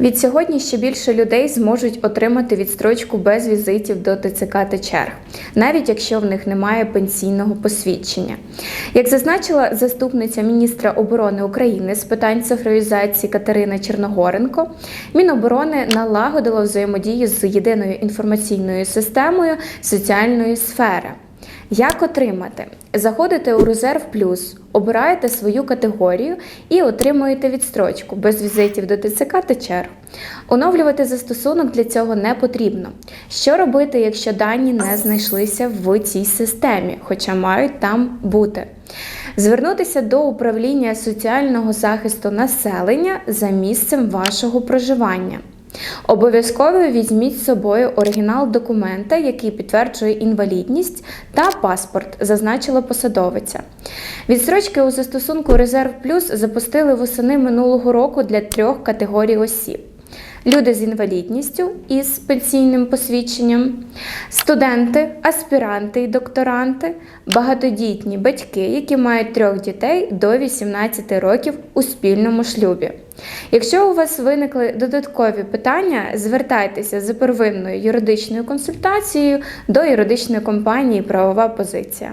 Від сьогодні ще більше людей зможуть отримати відстрочку без візитів до ТЦК та черг, навіть якщо в них немає пенсійного посвідчення. Як зазначила заступниця міністра оборони України з питань цифровізації Катерина Черногоренко, Міноборони налагодило взаємодію з єдиною інформаційною системою соціальної сфери. Як отримати? Заходите у резерв плюс, обираєте свою категорію і отримуєте відстрочку без візитів до ТЦК та черг. Оновлювати застосунок для цього не потрібно. Що робити, якщо дані не знайшлися в цій системі, хоча мають там бути? Звернутися до управління соціального захисту населення за місцем вашого проживання. Обов'язково візьміть з собою оригінал документа, який підтверджує інвалідність, та паспорт, зазначила посадовиця. Відстрочки у застосунку Резерв Плюс запустили восени минулого року для трьох категорій осіб. Люди з інвалідністю із пенсійним посвідченням, студенти, аспіранти і докторанти, багатодітні батьки, які мають трьох дітей до 18 років у спільному шлюбі. Якщо у вас виникли додаткові питання, звертайтеся за первинною юридичною консультацією до юридичної компанії Правова позиція.